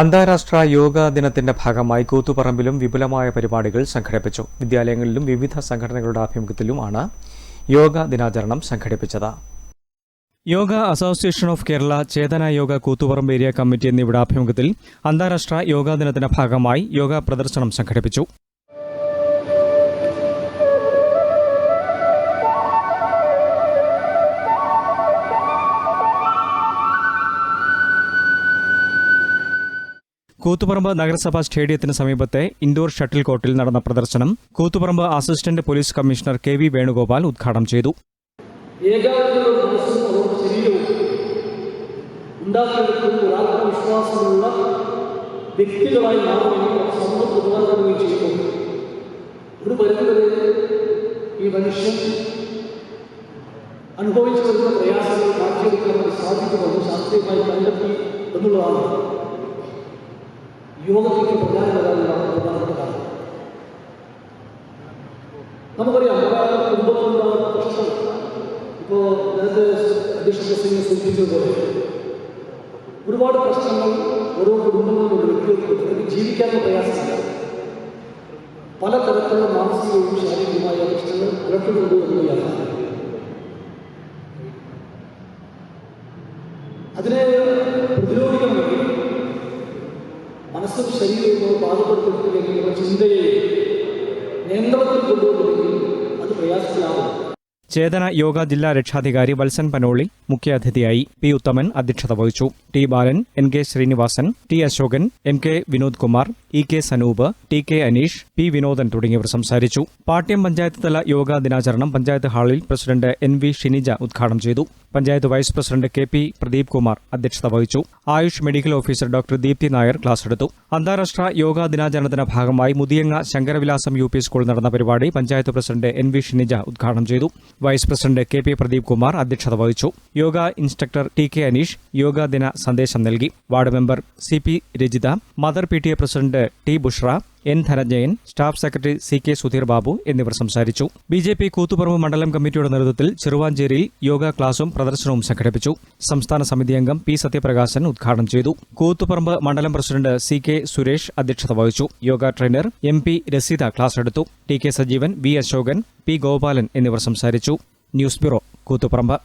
അന്താരാഷ്ട്ര യോഗാ ദിനത്തിന്റെ ഭാഗമായി കൂത്തുപറമ്പിലും വിപുലമായ പരിപാടികൾ സംഘടിപ്പിച്ചു. വിദ്യാലയങ്ങളിലും വിവിധ സംഘടനകളുടെ ആഭിമുഖ്യത്തിലുമാണ് യോഗ ദിനാചരണം സംഘടിപ്പിച്ചത്. Yoga association of Kerala Chethana yoga Koothuparamba area committee എന്നിവയുടെ ആഭിമുഖ്യത്തിൽ അന്താരാഷ്ട്ര യോഗാ ദിനത്തിന്റെ ഭാഗമായി യോഗ പ്രദർശനം സംഘടിപ്പിച്ചു. കൂത്തുപറമ്പ് നഗരസഭാ സ്റ്റേഡിയത്തിന് സമീപത്തെ ഇൻഡോർ ഷട്ടിൽ കോർട്ടിൽ നടന്ന പ്രദർശനം Koothuparamba assistant police commissioner K V Venugopal ഉദ്ഘാടനം ചെയ്തു. വ്യക്തികളായി ഒരു പരിധിവരെ ഈ മനുഷ്യൻ അനുഭവിച്ചു വരുന്ന പ്രയാസങ്ങൾ മാറ്റിയെടുക്കാൻ സാധിക്കുമെന്ന് ശാസ്ത്രീയമായി കണ്ടെത്തി എന്നുള്ളതാണ്. യോഗത്തിലേക്ക് പ്രധാനപ്പെട്ട കാര്യം നമുക്കറിയാം കുടുംബത്തിലുള്ള പ്രശ്നം ഇപ്പോൾ നേരത്തെ അധ്യക്ഷ സിംഗ് സൂചിപ്പിച്ചതുപോലെ ഒരുപാട് പ്രശ്നങ്ങൾ ഓരോ ഒരു വ്യക്തികൾക്ക് ജീവിക്കാനുള്ള പ്രയാസമില്ല. പലതരത്തിലുള്ള മാനസികവും ശാരീരികവുമായ പ്രശ്നങ്ങൾ അലട്ടുന്നുണ്ട് എന്നുള്ളതാണ് അതിനെ പ്രതിരോധിക്കണമെങ്കിൽ മനസ്സും ശരീരവും പാകപ്പെടുത്തിയില്ലെങ്കിൽ ചിന്തയെ നിയന്ത്രണത്തിൽ കൊണ്ടുവന്നില്ലെങ്കിൽ അത് പ്രയാസത്തിലാവും ചേതന യോഗ ജില്ലാ രക്ഷാധികാരി വത്സൻ പനോളി മുഖ്യാതിഥിയായി പി ഉത്തമൻ അധ്യക്ഷത വഹിച്ചു. T Balan N K Sreenivasan T Ashokan M K Vinod Kumar E K Sanoop T K Aneesh P Vinodan തുടങ്ങിയവർ സംസാരിച്ചു. പാട്യം പഞ്ചായത്ത് തല യോഗാ ദിനാചരണം പഞ്ചായത്ത് ഹാളിൽ പ്രസിഡന്റ് എൻ വി ഷിനിജ ഉദ്ഘാടനം ചെയ്തു. Panchayat vice president K P Pradeep Kumar അധ്യക്ഷത വഹിച്ചു. Ayush medical officer doctor Deepthi Nair class എടുത്തു. അന്താരാഷ്ട്ര യോഗാ ദിനാചരണത്തിന്റെ ഭാഗമായി Muthiyanga Sankaravilasam U P school നടന്ന പരിപാടി panchayat president N V Shinija ഉദ്ഘാടനം ചെയ്തു. Vice president K P Pradeep Kumar അധ്യക്ഷത വഹിച്ചു. Yoga instructor T K Aneesh yoga ദിന സന്ദേശം നൽകി. Ward member C P Rajitha mother P T A president T Bushra N Dhananjayan staff secretary C K Sudheer Babu എന്നിവർ സംസാരിച്ചു. B J P Koothuparamba മണ്ഡലം കമ്മിറ്റിയുടെ നേതൃത്വത്തിൽ ചെറുവാഞ്ചേരിയിൽ യോഗ ക്ലാസും പ്രദർശനവും സംഘടിപ്പിച്ചു. സംസ്ഥാന സമിതി അംഗം പി സത്യപ്രകാശൻ ഉദ്ഘാടനം ചെയ്തു. കൂത്തുപറമ്പ് മണ്ഡലം പ്രസിഡന്റ് സി കെ സുരേഷ് അധ്യക്ഷത വഹിച്ചു. Yoga trainer M P Raseetha class എടുത്തു. T K Sajeevan V Ashokan P Gopalan എന്നിവർ സംസാരിച്ചു. News bureau Koothuparamba.